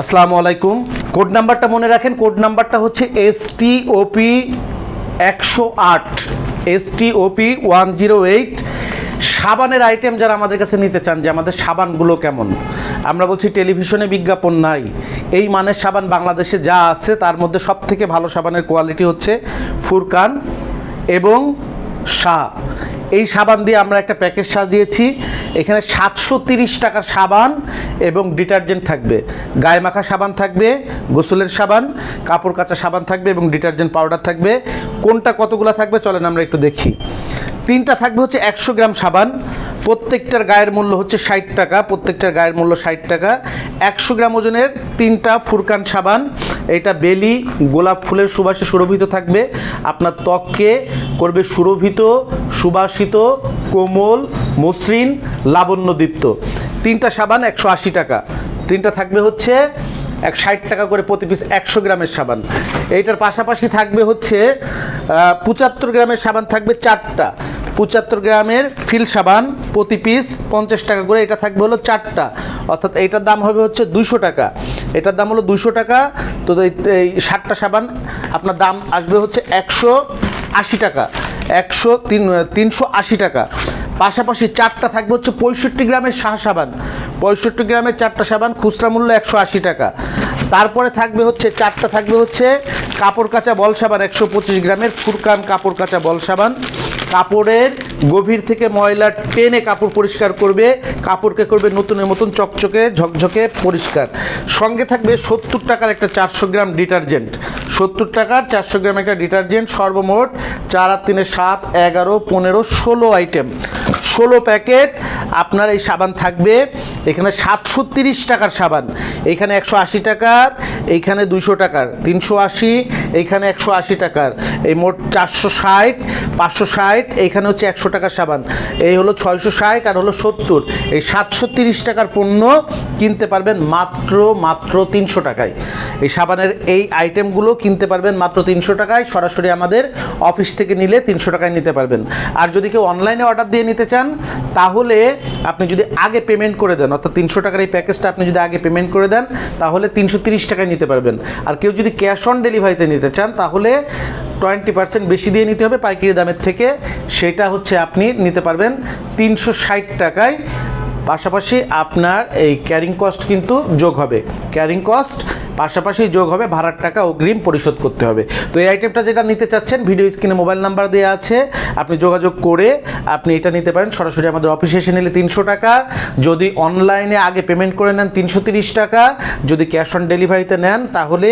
আসসালামু আলাইকুম। কোড নাম্বারটা মনে রাখেন, কোড নাম্বারটা হচ্ছে এস টি ওপি একশো আট। S T O P one zero eight সাবানের আইটেম যারা আমাদের কাছে নিতে চান যে আমাদের সাবানগুলো কেমন। আমরা বলছি টেলিভিশনে বিজ্ঞাপন নাই। এই মানের সাবান বাংলাদেশে যা আছে, তার মধ্যে সব থেকে ভালো সাবানের কোয়ালিটি হচ্ছে ফুরকান এবং শাহ। এই সাবান দিয়ে আমরা একটা প্যাকেজ সাজিয়েছি। এখানে সাতশো টাকার সাবান এবং ডিটারজেন্ট থাকবে। গায়ে মাখা সাবান থাকবে, গোসলের সাবান, কাপড় কাচা সাবান থাকবে এবং ডিটারজেন্ট পাউডার থাকবে। কোনটা কতগুলো থাকবে চলেন আমরা একটু দেখি। তিনটা থাকবে হচ্ছে একশো গ্রাম সাবান। প্রত্যেকটার গায়ের মূল্য হচ্ছে ষাট টাকা, প্রত্যেকটার গায়ের মূল্য ষাট টাকা। একশো গ্রাম ওজনের তিনটা ফুরকান সাবান। এটা বেলি, গোলাপ ফুলের সুবাসে সুরভিত থাকবে। আপনার ত্বককে করবে সুরভিত, সুবাসিত, কোমল, মসৃণ, লাবণ্যদীপ্ত। তিনটা সাবান একশো আশি টাকা। তিনটা থাকবে হচ্ছে এক ষাট টাকা করে প্রতি পিস একশো গ্রামের সাবান। এইটার পাশাপাশি থাকবে হচ্ছে পঁচাত্তর গ্রামের সাবান থাকবে চারটা। পঁচাত্তর গ্রামের ফিল সাবান প্রতি পিস পঞ্চাশ টাকা করে, এটা থাকবে হলো চারটা। অর্থাৎ এইটার দাম হবে হচ্ছে দুশো টাকা। এটার দাম হলো দুশো টাকা। তো এই- ষাটটা সাবান, আপনার দাম আসবে হচ্ছে একশো আশি টাকা। একশো তিন, তিনশো আশি টাকা। পাশাপাশি চারটা থাকবে হচ্ছে পঁয়ষট্টি গ্রামের শাহ সাবান। পঁয়ষট্টি গ্রামের চারটা সাবান, খুচরা মূল্য একশো আশি টাকা। তারপরে থাকবে হচ্ছে, চারটা থাকবে হচ্ছে কাপড় কাচা বল সাবান, একশো পঁচিশ গ্রামের ফুরকান কাপড় কাচা বল সাবান। কাপড়ের গভীর থেকে ময়লা টেনে কাপড় পরিষ্কার করবে, কাপড়কে করবে নতুনের মতন চকচকে, ঝকঝকে, পরিষ্কার। সঙ্গে থাকবে সত্তর টাকার একটা চারশো গ্রাম ডিটারজেন্ট। সত্তর টাকার চারশো গ্রাম একটা ডিটারজেন্ট, সর্বমোট চার আর তিনে সাত, এগারো, পনেরো, ষোলো আইটেম। ষোলো প্যাকেট, আপনার এই সাবান থাকবে, এখানে সাতশো তিরিশ টাকার সাবান। এইখানে একশো আশি টাকার, এইখানে দুইশো টাকার, তিনশো আশি, এইখানে একশো আশি টাকার। এই মোট চারশো ষাট, পাঁচশো ষাট, এইখানে হচ্ছে একশো টাকার সাবান। এই হলো ছয়শো ষাট আর হলো সত্তর। এই সাতশো তিরিশ টাকার পণ্য কিনতে পারবেন মাত্র মাত্র তিনশো টাকায়। এই সাবানের এই আইটেমগুলো কিনতে পারবেন মাত্র তিনশো টাকায়। সরাসরি আমাদের অফিস থেকে নিলে তিনশো টাকায় নিতে পারবেন। আর যদি কেউ অনলাইনে অর্ডার দিয়ে নিতে চান, তাহলে আপনি যদি আগে পেমেন্ট করে দেন, অর্থাৎ তিনশো টাকার এই প্যাকেজটা আপনি যদি আগে পেমেন্ট করে দেন তাহলে তিনশো টাকায় নিতে পারবেন। আর কেউ যদি ক্যাশ অন ডেলিভারিতে নিতে চান, তাহলে টোয়েন্টি পার্সেন্ট বেশি দিয়ে নিতে হবে পাইকারি দামের থেকে। সেটা হচ্ছে আপনি নিতে পারবেন তিনশো ষাট টাকায়। পাশাপাশি আপনার এই ক্যারিং কস্ট কিন্তু যোগ হবে। ক্যারিং কস্ট পাশাপাশি যোগ হবে ভাড়ার টাকা অগ্রিম পরিশোধ করতে হবে। তো এই আইটেমটা যেটা নিতে চাচ্ছেন ভিডিও স্ক্রিনে মোবাইল নাম্বার দেওয়া আছে, আপনি যোগাযোগ করে আপনি এটা নিতে পারেন। সরাসরি আমাদের অফিসে এসে নিলে তিনশো টাকা। যদি অনলাইনে আগে পেমেন্ট করে নেন তিনশো টাকা। যদি ক্যাশ অন ডেলিভারিতে নেন, তাহলে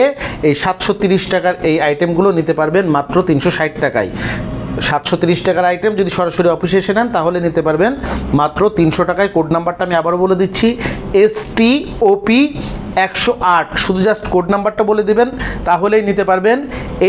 এই সাতশো টাকার এই আইটেমগুলো নিতে পারবেন মাত্র তিনশো ষাট টাকায়। সাতশো তিরিশ টাকার আইটেম যদি সরাসরি অফিসে এসে নেন, তাহলে নিতে পারবেন মাত্র তিনশো টাকায়। কোড নাম্বারটা আমি আবারও বলে দিচ্ছি এস টি ওপি একশো আট। শুধু জাস্ট কোড নাম্বারটা বলে দেবেন তাহলেই নিতে পারবেন।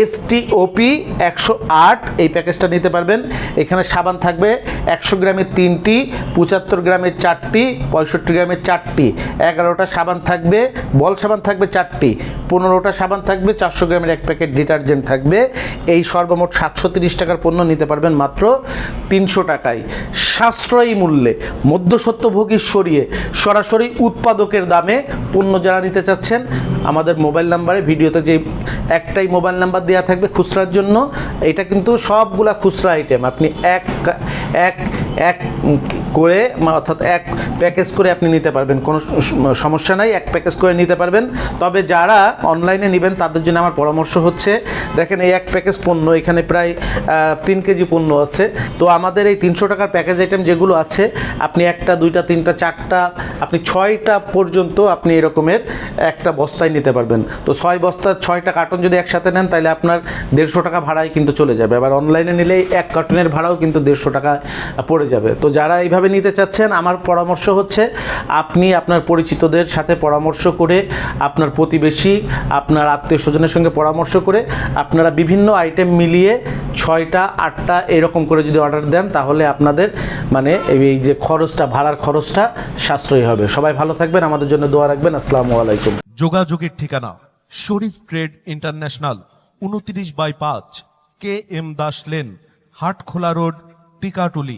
এস টি ওপি একশো আট, এই প্যাকেজটা নিতে পারবেন। এখানে সাবান থাকবে একশো গ্রামের তিনটি, পঁচাত্তর গ্রামের চারটি, পঁয়ষট্টি গ্রামের চারটি। এগারোটা সাবান থাকবে, বল সাবান থাকবে চারটি। পনেরোটা সাবান থাকবে, চারশো গ্রামের এক প্যাকেট ডিটারজেন্ট থাকবে। এই সর্বমোট সাতশো তিরিশ টাকার পণ্য নিতে পারবেন মাত্র তিনশো টাকায়। সাশ্রয়ী মূল্যে, মধ্যসত্ত্বভোগী সরিয়ে সরাসরি উৎপাদকের দামে পণ্য যারা নিতে চাচ্ছেন আমাদের মোবাইল নাম্বারে, ভিডিওতে যে একটাই মোবাইল নাম্বার দেওয়া থাকবে খুচরার জন্য, এটা কিন্তু সবগুলা খুচরা আইটেম আপনি এক এক এক করে অর্থাৎ এক প্যাকেজ করে আপনি নিতে পারবেন। কোনো সমস্যা নাই, এক প্যাকেজ করে নিতে পারবেন। তবে যারা অনলাইনে নেবেন, তাদের জন্য আমার পরামর্শ হচ্ছে, দেখেন এই এক প্যাকেজ পণ্য, এখানে প্রায় তিন কেজি পণ্য আছে। তো আমাদের এই তিনশো টাকার প্যাকেজ আইটেম যেগুলো আছে, আপনি একটা, দুইটা, তিনটা, চারটা, আপনি ছয়টা পর্যন্ত আপনি এরকমের একটা বস্তায় নিতে পারবেন। তো ছয় বস্তা, ছয়টা কার্টন যদি একসাথে নেন, তাহলে আপনার দেড়শো টাকা ভাড়ায় কিন্তু চলে যাবে। আবার অনলাইনে নিলে এক কার্টনের ভাড়াও কিন্তু দেড়শো টাকা পড়ে যাবে। তো যারা এইভাবে নিতে চাচ্ছেন? আমার পরামর্শ হচ্ছে আপনি আপনার পরিচিতদের সাথে পরামর্শ করে আপনার প্রতিবেশী, আপনার আত্মীয় স্বজনের সঙ্গে পরামর্শ করে আপনারা বিভিন্ন আইটেম মিলিয়ে ছয়টা, আটটা এরকম করে যদি অর্ডার দেন, তাহলে আপনাদের মানে এই যে খরচটা, ভাড়ার খরচটা সাশ্রয়ী হবে। সবাই ভালো থাকবেন, আমাদের জন্য দোয়া রাখবেন। আসসালামু আলাইকুম। যোগাযোগের ঠিকানা, শরীফ ট্রেড ইন্টারন্যাশনাল, উনত্রিশ বাই পাঁচ, K M Das lane, Hatkhola road, Tikatuli.